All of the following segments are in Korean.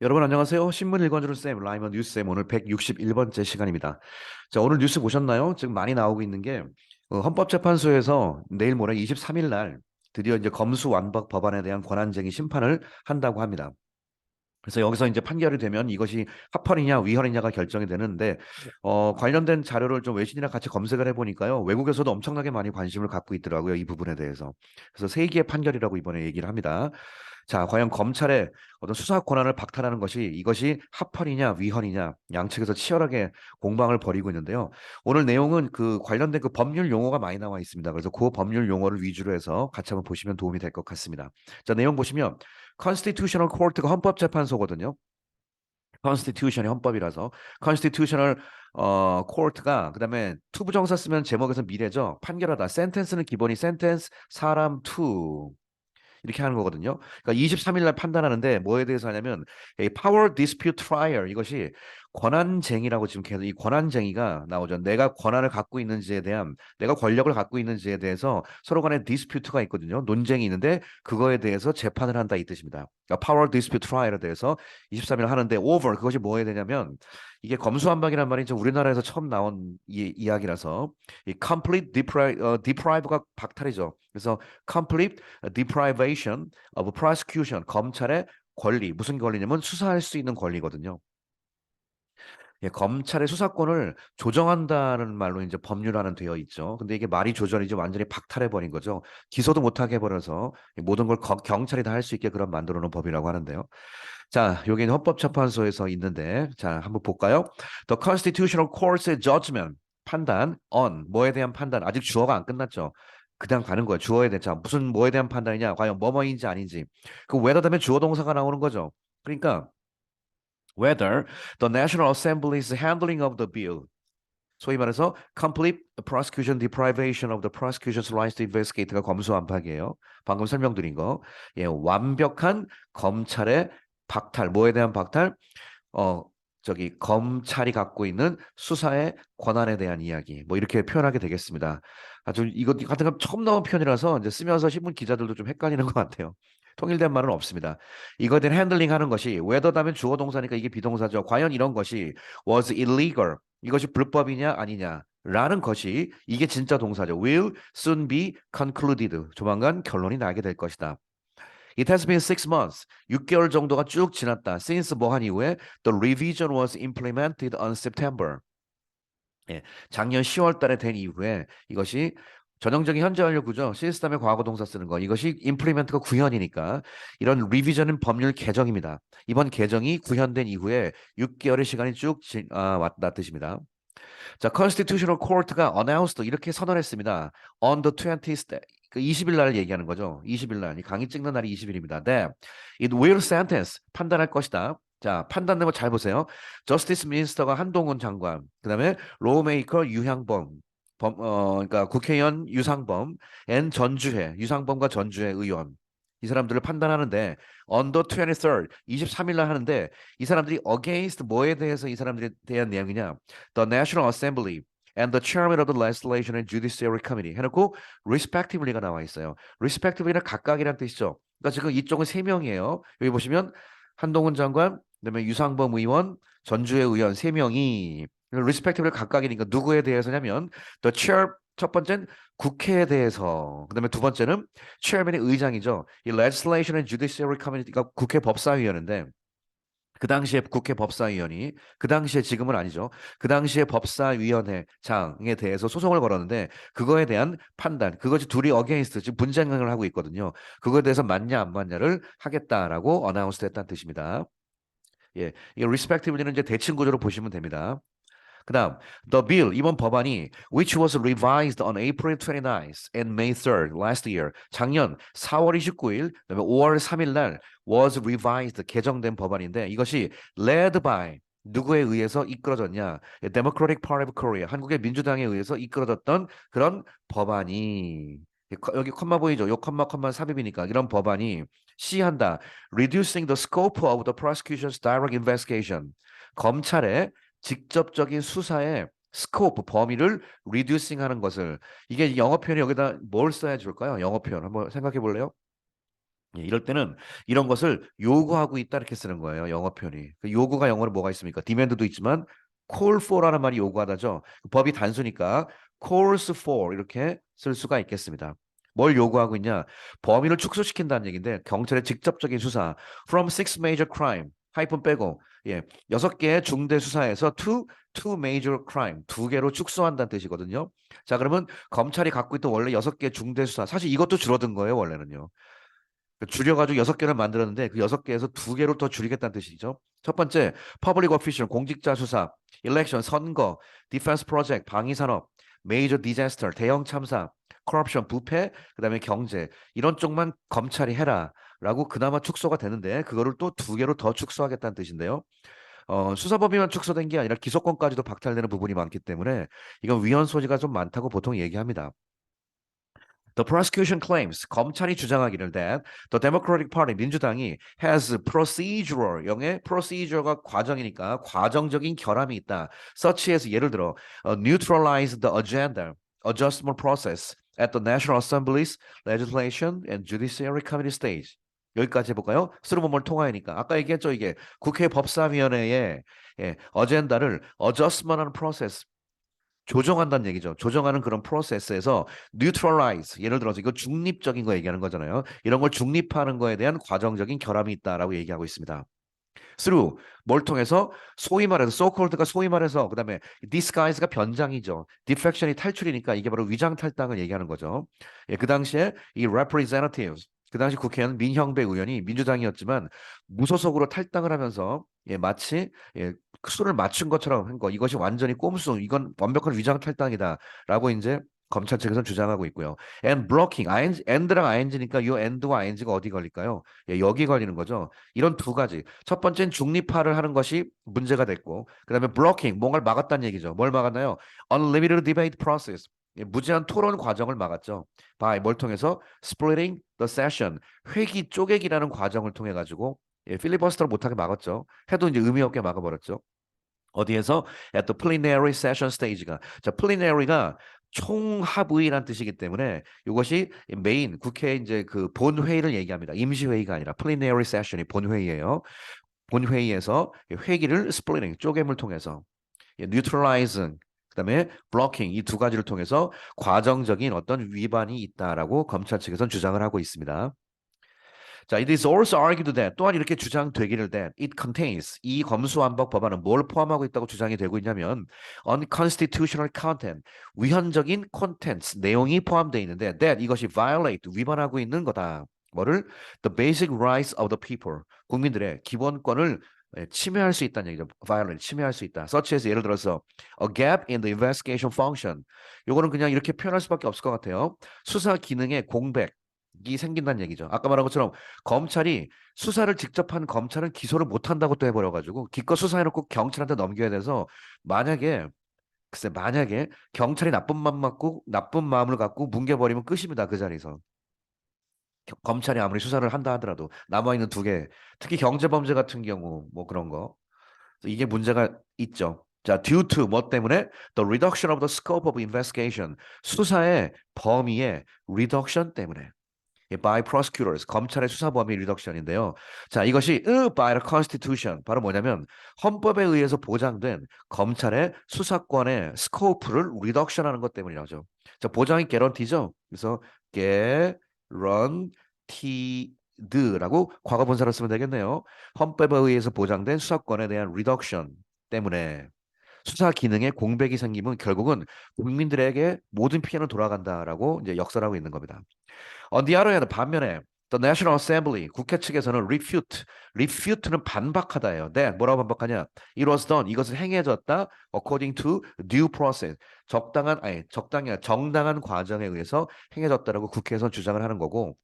여러분 안녕하세요. 신문 읽어주는 쌤 라이먼 뉴스 쌤 오늘 161번째 시간입니다. 자 오늘 뉴스 보셨나요? 지금 많이 나오고 있는 게 어, 헌법재판소에서 내일 모레 23일 날 드디어 이제 검수 완박 법안에 대한 권한쟁의 심판을 한다고 합니다. 그래서 여기서 이제 판결이 되면 이것이 합헌이냐 위헌이냐가 결정이 되는데 어, 관련된 자료를 좀 외신이랑 같이 검색을 해보니까요 외국에서도 엄청나게 많이 관심을 갖고 있더라고요 이 부분에 대해서 그래서 세기의 판결이라고 이번에 얘기를 합니다. 자, 과연 검찰의 어떤 수사 권한을 박탈하는 것이 이것이 합헌이냐 위헌이냐 양측에서 치열하게 공방을 벌이고 있는데요. 오늘 내용은 그 관련된 그 법률 용어가 많이 나와 있습니다. 그래서 그 법률 용어를 위주로 해서 같이 한번 보시면 도움이 될 것 같습니다. 자, 내용 보시면 Constitutional Court가 헌법재판소거든요. Constitution이 헌법이라서 Constitutional 어 코트가 그다음에 투부정사 쓰면 제목에서 미래죠. 판결하다. sentence는 기본이 sentence 사람 to 이렇게 하는 거거든요. 그러니까 23일 날 판단하는데 뭐에 대해서 하냐면 이 power dispute trial 이것이 권한쟁의라고 지금 계속 이 권한쟁의가 나오죠. 내가 권한을 갖고 있는지에 대한 내가 권력을 갖고 있는지에 대해서 서로 간에 디스퓨트가 있거든요. 논쟁이 있는데 그거에 대해서 재판을 한다 이 뜻입니다. 그러니까 power dispute trial에 대해서 23일 하는데 over 그것이 뭐에 되냐면 이게 검수한박이란 말이 죠 우리나라에서 처음 나온 이, 이야기라서 이 complete deprive, 어, deprive가 박탈이죠. 그래서 complete deprivation of prosecution 검찰의 권리 무슨 권리냐면 수사할 수 있는 권리거든요. 예, 검찰의 수사권을 조정한다는 말로 이제 법률화는 되어 있죠. 근데 이게 말이 조절이지 완전히 박탈해 버린 거죠. 기소도 못하게 해버려서 모든 걸 거, 경찰이 다 할 수 있게 그런 만들어 놓은 법이라고 하는데요. 자, 여기는 헌법재판소에서 있는데, 자, 한번 볼까요? The Constitutional Court's judgment 판단 on 뭐에 대한 판단 아직 주어가 안 끝났죠. 그냥 가는 거예요. 주어에 대한 자 무슨 뭐에 대한 판단이냐, 과연 뭐뭐인지 아닌지. 그 whether 다음에 주어 동사가 나오는 거죠. 그러니까 whether the National Assembly's handling of the bill 소위 말해서 complete prosecution deprivation of the prosecution's rights to investigate가 검수완박이에요. 방금 설명드린 거. 예, 완벽한 검찰의 박탈, 뭐에 대한 박탈? 어, 저기 검찰이 갖고 있는 수사의 권한에 대한 이야기. 뭐 이렇게 표현하게 되겠습니다. 아주 이거 같은 건 처음 나온 표현이라서 이제 쓰면서 신문 기자들도 좀 헷갈리는 것 같아요. 통일된 말은 없습니다. 이거에 대한 핸들링 하는 것이 whether다면 주어 동사니까 이게 비동사죠. 과연 이런 것이 was illegal 이것이 불법이냐 아니냐 라는 것이 이게 진짜 동사죠. will soon be concluded 조만간 결론이 나게 될 것이다. It has been six months. 6개월 정도가 쭉 지났다. Since 뭐한 이후에 the revision was implemented on September. 예, 작년 10월 달에 된 이후에 이것이 전형적인 현재 완료 구조, 다음에 과거 동사 쓰는 거. 이것이 implement가 구현이니까 이런 revision은 법률 개정입니다. 이번 개정이 구현된 이후에 6개월의 시간이 쭉 지, 아, 왔다 뜻입니다. 자, Constitutional Court가 announced 이렇게 선언했습니다. On the 20th, 그 20일 날 얘기하는 거죠. 20일 날. 이 강의 찍는 날이 20일입니다. 네. It will sentence. 판단할 것이다. 자, 판단 내용 잘 보세요. Justice Minister가 한동훈 장관, 그 다음에 Lawmaker 유향범, 범, 어, 그러니까 국회의원 유상범, N 전주회, 유상범과 전주회 의원. 이 사람들을 판단하는데 the 23rd, 23일 날 하는데 이 사람들이 against 뭐에 대해서 이 사람들에 대한 내용이냐? The National Assembly and the Chairman of the Legislation and Judiciary Committee 해 놓고 respectively가 나와 있어요. respectively는 각각이란 뜻이죠. 그러니까 지금 이쪽은 세 명이에요. 여기 보시면 한동훈 장관, 그다음에 유상범 의원, 전주의 의원 세 명이 respectively 각각이니까 누구에 대해서냐면 the chair 첫 번째는 국회에 대해서 그다음에 두 번째는 chairman이 의장이죠. 이 legislation and judiciary committee가 국회 법사위원회인데 그 당시에 국회 법사위원이 그 당시에 지금은 아니죠. 그 당시에 법사위원회 장에 대해서 소송을 걸었는데 그거에 대한 판단, 그것이 둘이 어게인스트 지금 분쟁을 하고 있거든요. 그거에 대해서 맞냐 안 맞냐를 하겠다라고 어나운스 했다는 뜻입니다. 예, 이 respectively는 이제 대칭 구조로 보시면 됩니다. 그다음 the bill 이번 법안이 which was revised on April 29th and May 3rd last year 작년 4월 29일 그다음에 5월 3일 날 was revised 개정된 법안인데 이것이 led by 누구에 의해서 이끌어졌냐? Democratic Party of Korea 한국의 민주당에 의해서 이끌어졌던 그런 법안이 여기 컴마 보이죠? 요 컴마 컴마 삽입이니까 이런 법안이 시한다. Reducing the scope of the prosecution's direct investigation. 검찰의 직접적인 수사의 스코프 범위를 reducing 하는 것을 이게 영어 표현이 여기다 뭘 써야 좋을까요? 영어 표현 한번 생각해 볼래요? 예, 이럴 때는 이런 것을 요구하고 있다 이렇게 쓰는 거예요. 영어 표현이. 그 요구가 영어로 뭐가 있습니까? demand도 있지만 call for라는 말이 요구하다죠. 법이 단수니까 calls for 이렇게 쓸 수가 있겠습니다. 뭘 요구하고 있냐? 범인을 축소시킨다는 얘기인데 경찰의 직접적인 수사 from six major crime 하이픈 빼고 예 여섯 개의 중대 수사에서 two two major crime 두 개로 축소한다는 뜻이거든요. 자 그러면 검찰이 갖고 있던 원래 여섯 개 중대 수사 사실 이것도 줄어든 거예요 원래는요. 줄여가지고 여섯 개를 만들었는데 그 여섯 개에서 두 개로 더 줄이겠다는 뜻이죠. 첫 번째, public official 공직자 수사, election 선거, defense project 방위 산업, major disaster 대형 참사, corruption 부패, 그다음에 경제 이런 쪽만 검찰이 해라 라고 그나마 축소가 되는데 그거를 또 두 개로 더 축소하겠다는 뜻인데요. 어, 수사범위만 축소된 게 아니라 기소권까지도 박탈되는 부분이 많기 때문에 이건 위헌 소지가 좀 많다고 보통 얘기합니다. The prosecution claims 검찰이 주장하기를 that the Democratic Party 민주당이 has procedural 영의 procedure가 과정이니까 과정적인 결함이 있다. such as 예를 들어 uh, neutralize the agenda adjustment process at the National Assembly's legislation and judiciary committee stage. 여기까지 해볼까요? 스루범을 통하니까 아까 얘기했죠 이게 국회 법사위원회의 예, 어젠다를 adjustment하는 프로세스 조정한다는 얘기죠. 조정하는 그런 프로세스에서 neutralize 예를 들어서 이거 중립적인 거 얘기하는 거잖아요. 이런 걸 중립하는 거에 대한 과정적인 결함이 있다라고 얘기하고 있습니다. through 뭘 통해서 소위 말해서 so-called가 소위 말해서 그다음에 disguise가 변장이죠. defection이 탈출이니까 이게 바로 위장 탈당을 얘기하는 거죠. 예, 그 당시에 이 representatives 그 당시 국회의원 민형배 의원이 민주당이었지만 무소속으로 탈당을 하면서 예, 마치 예, 수를 맞춘 것처럼 한 거. 이것이 완전히 꼼수. 이건 완벽한 위장 탈당이다라고 이제 검찰 측에서 주장하고 있고요. and blocking, ing, and랑 ing니까 이 and와 ing가 어디 걸릴까요? 예, 여기 걸리는 거죠. 이런 두 가지. 첫 번째는 중립화를 하는 것이 문제가 됐고, 그 다음에 blocking, 뭔가를 막았다는 얘기죠. 뭘 막았나요? unlimited debate process. 예, 무제한 토론 과정을 막았죠. by 뭘 통해서 splitting the session, 회기 쪼개기라는 과정을 통해 가지고 예, 필리버스터를 못하게 막았죠. 해도 이제 의미 없게 막아버렸죠. 어디에서 at the plenary session stage가 자 plenary가 총합의라는 뜻이기 때문에 이것이 메인 국회 이제 그 본회의를 얘기합니다. 임시회의가 아니라 plenary session이 본회의예요. 본회의에서 회기를 splitting 쪼개물 통해서 예, neutralizing 그다음에 blocking 이 두 가지를 통해서 과정적인 어떤 위반이 있다라고 검찰 측에서는 주장을 하고 있습니다. 자, it is also argued that 또한 이렇게 주장되기를 that it contains 이 검수완박 법안은 뭘 포함하고 있다고 주장이 되고 있냐면 unconstitutional content 위헌적인 contents 내용이 포함되어 있는데 that 이것이 violate 위반하고 있는 거다. 뭐를 the basic rights of the people 국민들의 기본권을 예, 침해할 수 있다는 얘기죠. violate 침해할 수 있다. such as 예를 들어서 a gap in the investigation function. 요거는 그냥 이렇게 표현할 수밖에 없을 것 같아요. 수사 기능의 공백 이 생긴다는 얘기죠. 아까 말한 것처럼 검찰이 수사를 직접 한 검찰은 기소를 못 한다고 또 해버려 가지고 기껏 수사해놓고 경찰한테 넘겨야 돼서 만약에 글쎄 만약에 경찰이 나쁜 마음 갖고 나쁜 마음을 갖고 뭉개버리면 끝입니다 그 자리에서 겨- 검찰이 아무리 수사를 한다 하더라도 남아 있는 두 개 특히 경제 범죄 같은 경우 뭐 그런 거 이게 문제가 있죠. 자, due to 뭐 때문에 the reduction of the scope of investigation 수사의 범위의 reduction 때문에 예, by prosecutors 검찰의 수사 범위 리덕션인데요. 자, 이것이 으, by the constitution 바로 뭐냐면 헌법에 의해서 보장된 검찰의 수사권의 스코프를 리덕션하는 것 때문이라죠. 자, 보장이 개런티죠. 그래서 개런 티드라고 과거 분사를 쓰면 되겠네요. 헌법에 의해서 보장된 수사권에 대한 리덕션 때문에 수사 기능에 공백이 생기면 결국은 국민들에게 모든 피해는 돌아간다라고 이제 역설하고 있는 겁니다. On the other hand, 반면에 The National Assembly 국회 측에서는 refute, refute는 반박하다예요. 네, 뭐라고 반박하냐? It was done. 이것은 행해졌다. According to due process. 적당한 아니 적당히 정당한 과정에 의해서 행해졌다라고 국회에서 주장을 하는 거고,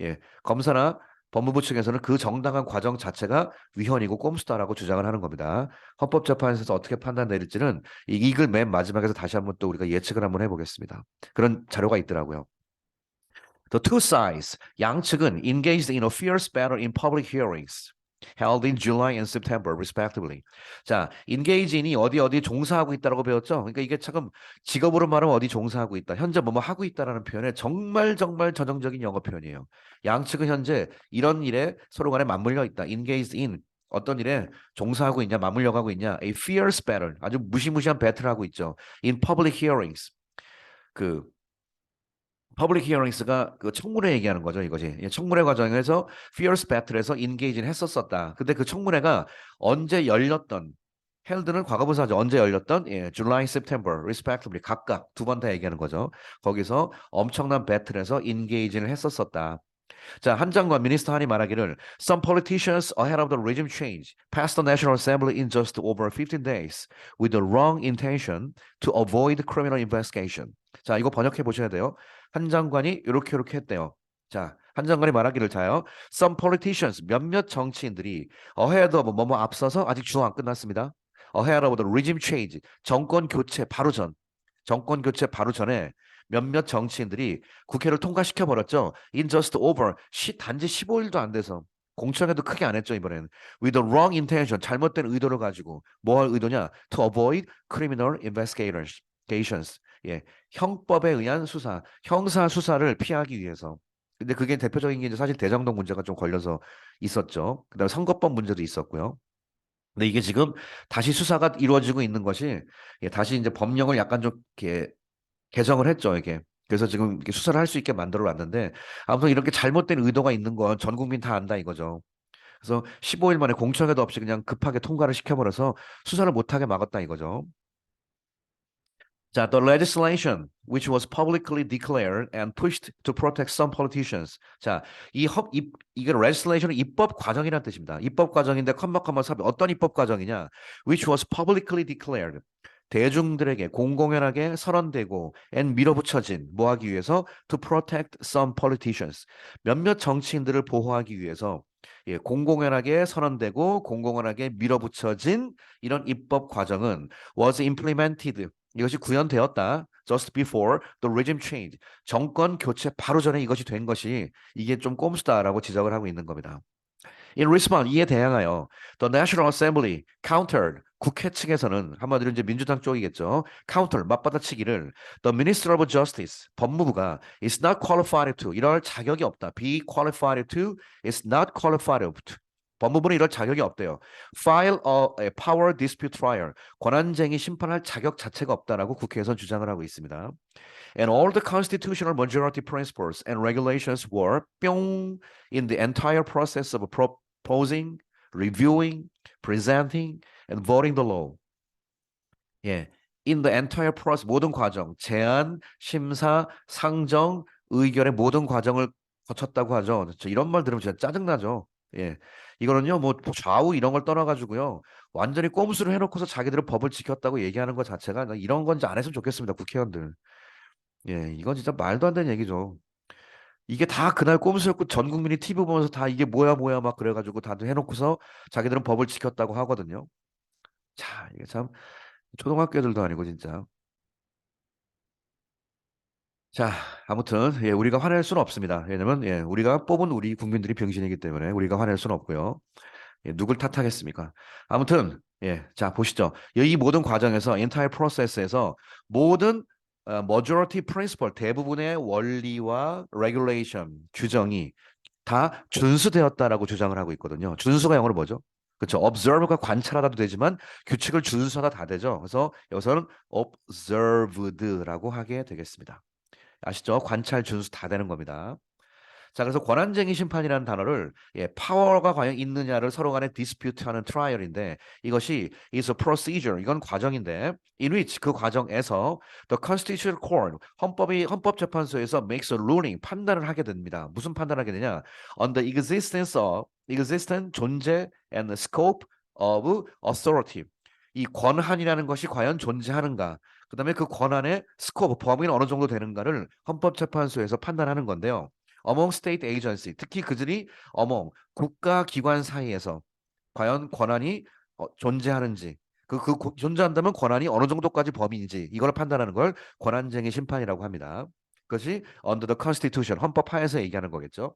예, 검사나 법무부 측에서는 그 정당한 과정 자체가 위헌이고 꼼수다라고 주장을 하는 겁니다. 헌법재판소에서 어떻게 판단 내릴지는 이- 이걸 맨 마지막에서 다시 한번 또 우리가 예측을 한번 해보겠습니다. 그런 자료가 있더라고요. The two sides, 양측은 engaged in a fierce battle in public hearings. Held in July and September respectively. 자, engage in이 어디 어디 종사하고 있다라고 배웠죠? 그러니까 이게 지금 직업으로 말하면 어디 종사하고 있다. 현재 뭐뭐 하고 있다라는 표현에 정말 정말 전형적인 영어 표현이에요. 양측은 현재 이런 일에 서로 간에 맞물려 있다. engaged in 어떤 일에 종사하고 있냐, 맞물려 가고 있냐. A fierce battle. 아주 무시무시한 배틀을 하고 있죠. In public hearings. 그 public hearings가 그 청문회 얘기하는 거죠. 예, 청문회 과정에서 fierce battle에서 engage는 했었었다. 근데 그 청문회가 언제 열렸던 held는 과거분사죠. 언제 열렸던 예, July, September respectively 각각 두 번 다 얘기하는 거죠. 거기서 엄청난 배틀에서 engage를 했었었다. 자, 한 장관 미니스터 한이 말하기를 Some politicians ahead of the regime change passed the National Assembly in just over 15 days with the wrong intention to avoid criminal investigation. 자, 이거 번역해 보셔야 돼요. 한 장관이 이렇게 이렇게 했대요. 자, 한 장관이 말하기를 자요. Some politicians 몇몇 정치인들이 ahead of 뭐뭐 앞서서 아직 주어 안 끝났습니다. ahead of the regime change 정권 교체 바로 전 정권 교체 바로 전에 몇몇 정치인들이 국회를 통과시켜 버렸죠. In just over 시, 단지 15일도 안 돼서 공청회도 크게 안 했죠 이번에는. With the wrong intention 잘못된 의도를 가지고 뭐 할 의도냐? To avoid criminal investigations. 예, 형법에 의한 수사, 형사 수사를 피하기 위해서. 근데 그게 대표적인 게 이제 사실 대장동 문제가 좀 걸려서 있었죠. 그다음에 선거법 문제도 있었고요. 근데 이게 지금 다시 수사가 이루어지고 있는 것이 예, 다시 이제 법령을 약간 좀 이렇게 개정을 했죠, 이게. 그래서 지금 이렇게 수사를 할 수 있게 만들어 놨는데 아무튼 이렇게 잘못된 의도가 있는 건 전 국민 다 안다 이거죠. 그래서 15일 만에 공청회도 없이 그냥 급하게 통과를 시켜버려서 수사를 못하게 막았다 이거죠. 자, the legislation which was publicly declared and pushed to protect some politicians. 자, 이 헌, 이, 이게 legislation은 입법 과정이라는 뜻입니다. 입법 과정인데 컴마 컴마 삽입 어떤 입법 과정이냐? which was publicly declared. 대중들에게 공공연하게 선언되고 and 밀어붙여진 뭐 하기 위해서 to protect some politicians. 몇몇 정치인들을 보호하기 위해서 예, 공공연하게 선언되고 공공연하게 밀어붙여진 이런 입법 과정은 was implemented 이것이 구현되었다. Just before the regime change. 정권 교체 바로 전에 이것이 된 것이 이게 좀 꼼수다라고 지적을 하고 있는 겁니다. In response, 이에 대항하여 the National Assembly countered 국회 측에서는 한마디로 이제 민주당 쪽이겠죠. counter 맞받아치기를 the Minister of Justice 법무부가 is not qualified to 이럴 자격이 없다. be qualified to is not qualified to 법무부는 이럴 자격이 없대요. File a, power dispute trial. 권한쟁의 심판할 자격 자체가 없다라고 국회에서 주장을 하고 있습니다. And all the constitutional majority principles and regulations were 뿅 in the entire process of proposing, reviewing, presenting, and voting the law. 예, in the entire process 모든 과정, 제안, 심사, 상정, 의결의 모든 과정을 거쳤다고 하죠. 저 이런 말 들으면 진짜 짜증나죠. 예. 이거는요, 뭐 좌우 이런 걸 떠나가지고요, 완전히 꼼수를 해놓고서 자기들은 법을 지켰다고 얘기하는 것 자체가 나 이런 건지 안 했으면 좋겠습니다, 국회의원들. 예, 이건 진짜 말도 안 되는 얘기죠. 이게 다 그날 꼼수였고 전 국민이 TV 보면서 다 이게 뭐야 뭐야 막 그래가지고 다들 해놓고서 자기들은 법을 지켰다고 하거든요. 자, 이게 참 초등학교 애들도 아니고 진짜. 자, 아무튼 예, 우리가 화낼 수는 없습니다. 왜냐면 예, 우리가 뽑은 우리 국민들이 병신이기 때문에 우리가 화낼 수는 없고요. 예, 누굴 탓하겠습니까? 아무튼 예, 자 보시죠. 이 모든 과정에서 entire process에서 모든 어, majority principle 대부분의 원리와 regulation 규정이 다 준수되었다라고 주장을 하고 있거든요. 준수가 영어로 뭐죠? 그렇죠. observe가 관찰하다도 되지만 규칙을 준수하다 다 되죠. 그래서 여기서는 observed라고 하게 되겠습니다. 아시죠? 관찰, 준수 다 되는 겁니다. 자, 그래서 권한쟁의 심판이라는 단어를 예, 파워가 과연 있느냐를 서로 간에 디스퓨트하는 트라이얼인데 이것이 is a procedure 이건 과정인데 in which 그 과정에서 the constitutional court 헌법이 헌법재판소에서 makes a ruling 판단을 하게 됩니다. 무슨 판단을 하게 되냐? on the existence of existent 존재 and scope of authority 이 권한이라는 것이 과연 존재하는가? 그다음에 그 권한의 스코프 범위는 어느 정도 되는가를 헌법재판소에서 판단하는 건데요. among state agency 특히 그들이 among 국가 기관 사이에서 과연 권한이 어, 존재하는지 그, 그 고- 존재한다면 권한이 어느 정도까지 범위인지 이걸 판단하는 걸 권한쟁의 심판이라고 합니다. 그것이 under the constitution 헌법 하에서 얘기하는 거겠죠.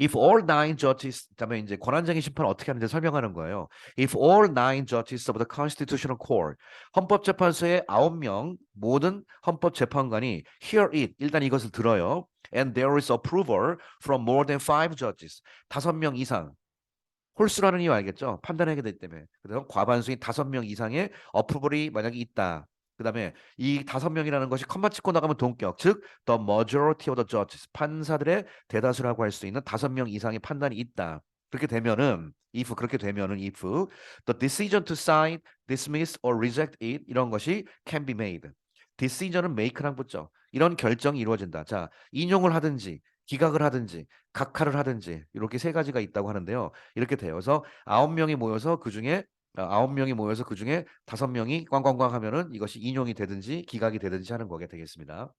If all nine judges, 그다음에 이제 권한쟁의 심판 어떻게 하는지 설명하는 거예요. If all nine judges of the Constitutional Court, 헌법재판소의 아홉 명 모든 헌법재판관이 hear it, 일단 이것을 들어요. And there is approval from more than five judges, 다섯 명 이상. 홀수라는 이유 알겠죠? 판단하게 되기 때문에. 그래서 과반수인 다섯 명 이상의 어프로벌이 만약에 있다. 그 다음에 이 다섯 명이라는 것이 컴마 찍고 나가면 동격, 즉 the majority of the judges, 판사들의 대다수라고 할 수 있는 다섯 명 이상의 판단이 있다. 그렇게 되면은 if 그렇게 되면은 if the decision to sign, dismiss or reject it 이런 것이 can be made. decision은 make랑 붙죠. 이런 결정이 이루어진다. 자, 인용을 하든지 기각을 하든지 각하를 하든지 이렇게 세 가지가 있다고 하는데요. 이렇게. 그래서 아홉 명이 모여서 그 중에 아, 아홉 명이 모여서 그 중에 다섯 명이 꽝꽝꽝 하면은 이것이 인용이 되든지 기각이 되든지 하는 거게 되겠습니다.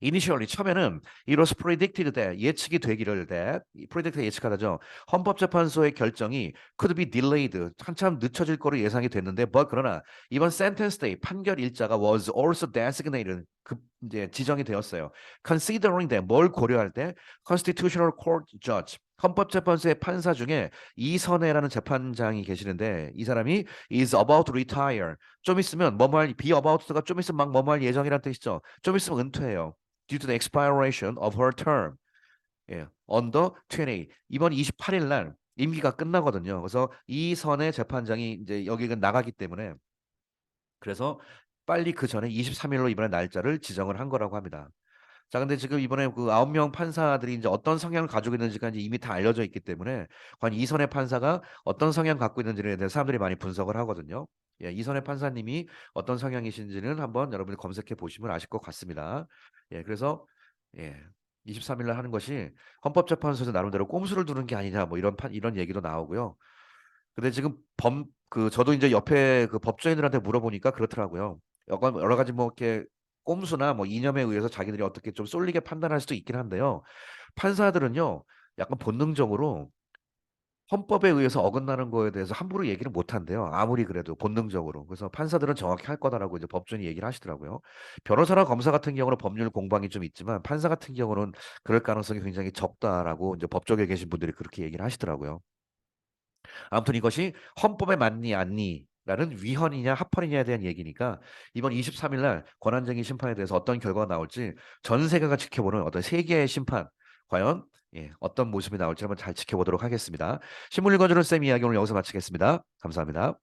Initially 처음에는 was predicted that 예측이 되기를 that predict 예측하다죠. 헌법재판소의 결정이 could be delayed 한참 늦춰질 거로 예상이 됐는데 but 그러나 이번 sentence day 판결 일자가 was also designated 급 이제 지정이 되었어요. Considering that 뭘 고려할 때 constitutional court judge 헌법재판소의 판사 중에 이선혜라는 재판장이 계시는데 이 사람이 is about to retire 좀 있으면 뭐뭐할 be about가 좀 있으면 막 뭐뭐할 예정이라는 뜻이죠. 좀 있으면 은퇴해요. due to the expiration of her term. 예, under 20 이번 28일 날 임기가 끝나거든요. 그래서 이 선의 재판장이 이제 여기가 나가기 때문에 그래서 빨리 그 전에 23일로 이번에 날짜를 지정을 한 거라고 합니다. 자, 근데 지금 이번에 그 아홉 명 판사들이 이제 어떤 성향을 가지고 있는지가 이제 이미 다 알려져 있기 때문에 과연 이선의 판사가 어떤 성향 갖고 있는지에 대해 사람들이 많이 분석을 하거든요. 예, 이선의 판사님이 어떤 성향이신지는 한번 여러분이 검색해 보시면 아실 것 같습니다. 예, 그래서 예, 23일 날 하는 것이 헌법재판소에서 나름대로 꼼수를 두는 게 아니냐 뭐 이런 판 이런 얘기도 나오고요. 근데 지금 범 그 저도 이제 옆에 그 법조인들한테 물어보니까 그렇더라고요. 여러 가지 뭐 이렇게 꼼수나 뭐 이념에 의해서 자기들이 어떻게 좀 쏠리게 판단할 수도 있긴 한데요. 판사들은요, 약간 본능적으로 헌법에 의해서 어긋나는 거에 대해서 함부로 얘기를 못 한대요. 아무리 그래도 본능적으로. 그래서 판사들은 정확히 할 거다라고 이제 법조인이 얘기를 하시더라고요. 변호사나 검사 같은 경우는 법률 공방이 좀 있지만 판사 같은 경우는 그럴 가능성이 굉장히 적다라고 이제 법조계에 계신 분들이 그렇게 얘기를 하시더라고요. 아무튼 이것이 헌법에 맞니 않니 라는 위헌이냐 합헌이냐에 대한 얘기니까 이번 23일 날 권한쟁의 심판에 대해서 어떤 결과가 나올지 전 세계가 지켜보는 어떤 세계의 심판 과연 예, 어떤 모습이 나올지 한번 잘 지켜보도록 하겠습니다. 신문 읽어주는 쌤 이야기 오늘 여기서 마치겠습니다. 감사합니다.